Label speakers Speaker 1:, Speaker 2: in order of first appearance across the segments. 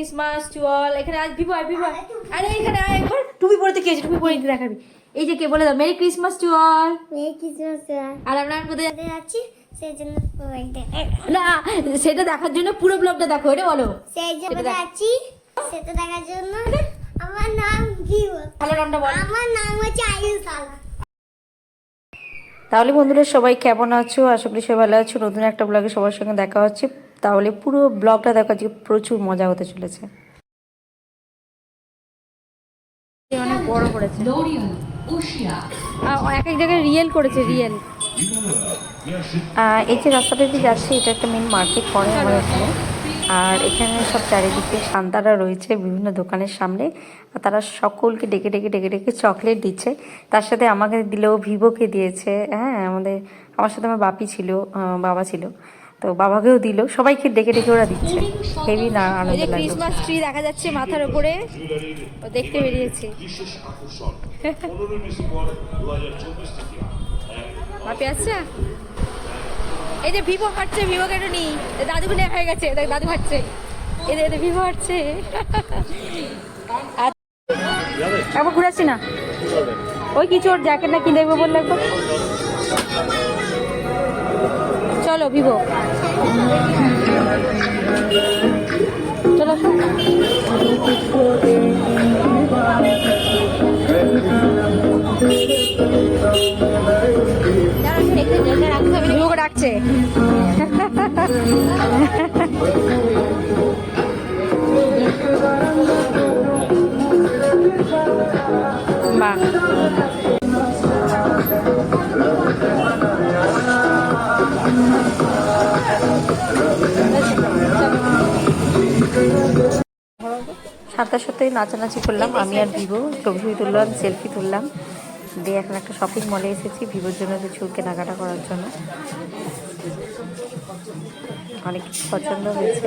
Speaker 1: Christmas to all এখানে আজ Vivo আয় ভিভো। আরে এখানে আয় একবার টুপি পরে কি টুপি পরে দেখাবি। এই যে কে বলে দাও মেরি ক্রিসমাস টু অল
Speaker 2: মেয়ে ক্রিসমাস
Speaker 1: আর আমরা কোথায়
Speaker 2: আমাদের আছি সেই জন্য বলতে
Speaker 1: না সেটা দেখার জন্য পুরো ব্লগটা দেখো এটা বলো।
Speaker 2: সেই জন্য
Speaker 1: সেটা
Speaker 2: সেটা দেখার জন্য আমার নাম বল-
Speaker 1: ভালো নামটা বল।
Speaker 2: আমার নাম হচ্ছে আয়ুষ আলা
Speaker 3: তাহলে বন্ধুরা সবাই কেমন আছো? আশা করি সবাই ভালো আছো। নতুন একটা ব্লগে সবার সঙ্গে দেখা হচ্ছে। তাহলে পুরো ব্লগটা দেখা আজকে প্রচুর মজা হতে চলেছে।
Speaker 1: অনেক বড় করেছে। এক এক জায়গায় রিয়েল করেছে রিয়েল।
Speaker 3: এই যে রাস্তাটা দিয়ে যাচ্ছে এটা একটা মেন মার্কেট পড়ে আমার এখানে। আর এখানে সব চারিদিকে শান্তারা রয়েছে বিভিন্ন দোকানের সামনে। আর তারা সকলকে ডেকে ডেকে ডেকে ডেকে চকলেট দিচ্ছে। তার সাথে আমাকে দিলেও ভিভোকে দিয়েছে। হ্যাঁ আমাদের আমার সাথে আমার বাপি ছিল বাবা ছিল। তো বাবাকেও দিল। সবাইকে ডেকে ডেকে ওরা দিচ্ছে। হেভি না আনন্দ
Speaker 1: যে
Speaker 3: লাগল।
Speaker 1: ক্রিসমাস ট্রি দেখা যাচ্ছে মাথার উপরে। ও দেখতে বেরিয়েছে। বাপি আচ্ছা। এই যে ভিভো হাঁটছে ভিভো কেন নি দাদু গুনে হয়ে গেছে। দেখ দাদু হাঁটছে। এদের এদের ভিভো হাঁটছে। আর একবার ঘুরে আসছি না? ওই কিছু ওর জ্যাকেট না কিনে দেবো বললে চলো ভিভো। そうなんで。
Speaker 3: সাথে সাথে নাচানাচি করলাম। আমি আর ভিভো ছবি ছবি তুললাম সেলফি তুললাম। দিয়ে এখন একটা শপিং মলে এসেছি ভিভোর জন্য কিছু কেনাকাটা করার জন্য। অনেক কিছু পছন্দ হয়েছে।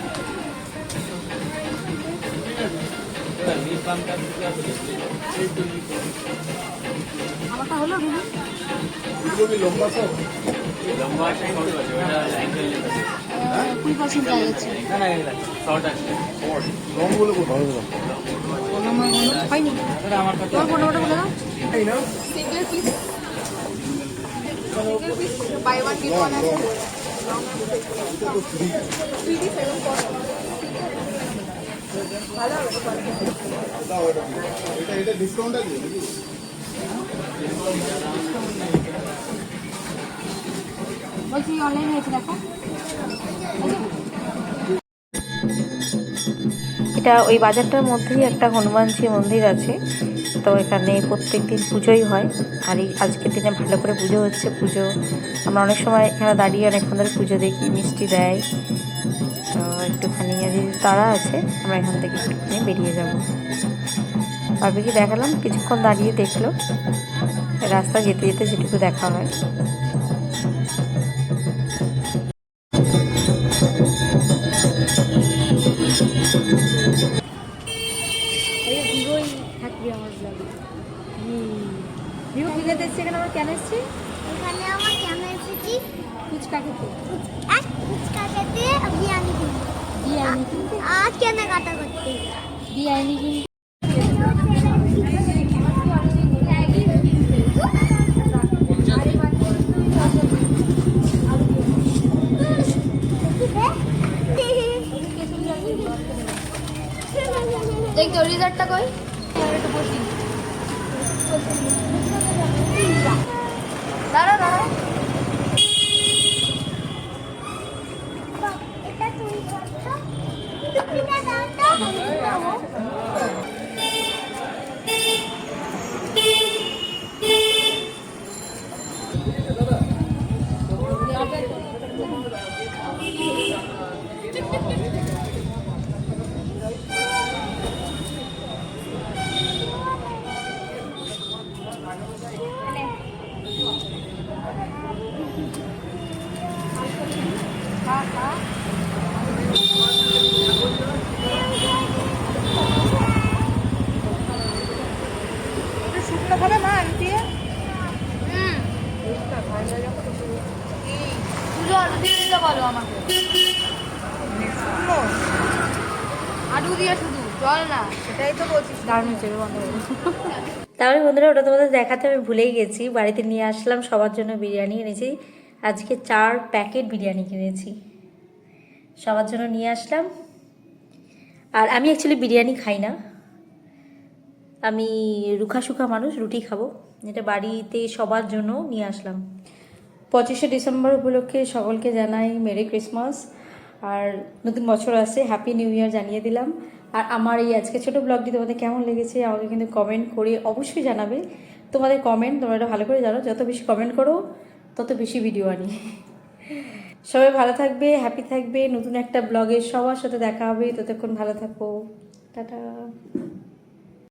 Speaker 1: কিছু আমারটা হলো কুড়ি পার্সেন্ট যাচ্ছে। হয়নি। তোমার ফোন নাম্বারটা বলে দাও।
Speaker 4: Single piece single piece buy one get one আছে। থ্রি ডি সেভেন ফোর
Speaker 1: বলছি অনলাইন হয়েছে দেখো।
Speaker 3: এটা ওই বাজারটার মধ্যেই একটা হনুমানজি মন্দির আছে। তো এখানে প্রত্যেক দিন পুজোই হয়। আর এই আজকের দিনে ভালো করে পুজো হচ্ছে পুজো। আমরা অনেক সময় এখানে দাঁড়িয়ে অনেকক্ষণ ধরে পুজো দেখি, মিষ্টি দেয়। একটুখানি যদি তারা আছে, আমরা এখান থেকে একটুখানি বেরিয়ে যাব। ভাবিকে দেখালাম, কিছুক্ষণ দাঁড়িয়ে দেখল। রাস্তা যেতে যেতে যেটুকু দেখা হয়।
Speaker 1: কেন এসছি?
Speaker 2: এখানে আমার কেন এসেছি
Speaker 1: ফুচকা খেতে
Speaker 2: এক ফুচকা খেতে বিরিয়ানি কিনতে
Speaker 1: বিরিয়ানি কিনতে
Speaker 2: আর
Speaker 4: মাছ কেনাকাটা করতে
Speaker 2: বিরিয়ানি কিন্তু দেখ তো রিজার্টটা কই দাঁড়া দাঁড়া।
Speaker 4: এটা তুমি করছ তুমি দাও তো
Speaker 2: না
Speaker 3: সেটাই তো
Speaker 1: তাহলে বন্ধুরা, ওটা তোমাদের দেখাতে আমি ভুলেই গেছি। বাড়িতে নিয়ে আসলাম, সবার জন্য বিরিয়ানি এনেছি। আজকে চার প্যাকেট বিরিয়ানি কিনেছি। সবার জন্য নিয়ে আসলাম। আর আমি অ্যাকচুয়ালি বিরিয়ানি খাই না। আমি রুখা সুখা মানুষ, রুটি খাব। এটা বাড়িতে সবার জন্য নিয়ে আসলাম। পঁচিশে ডিসেম্বর উপলক্ষে সকলকে জানাই মেরি ক্রিসমাস। আর নতুন বছর আসছে হ্যাপি নিউ ইয়ার জানিয়ে দিলাম। আর আমার এই আজকে ছোটো ব্লগটি তোমাদের কেমন লেগেছে আমাকে কিন্তু কমেন্ট করে অবশ্যই জানাবে। তোমাদের কমেন্ট তোমরা ভালো করে জানো। যত বেশি কমেন্ট করো, তত বেশি ভিডিও আনি। সবাই ভালো থাকবে হ্যাপি থাকবে। নতুন একটা ব্লগে সবার সাথে দেখা হবে। ততক্ষণ ভালো থাকো। টাটা।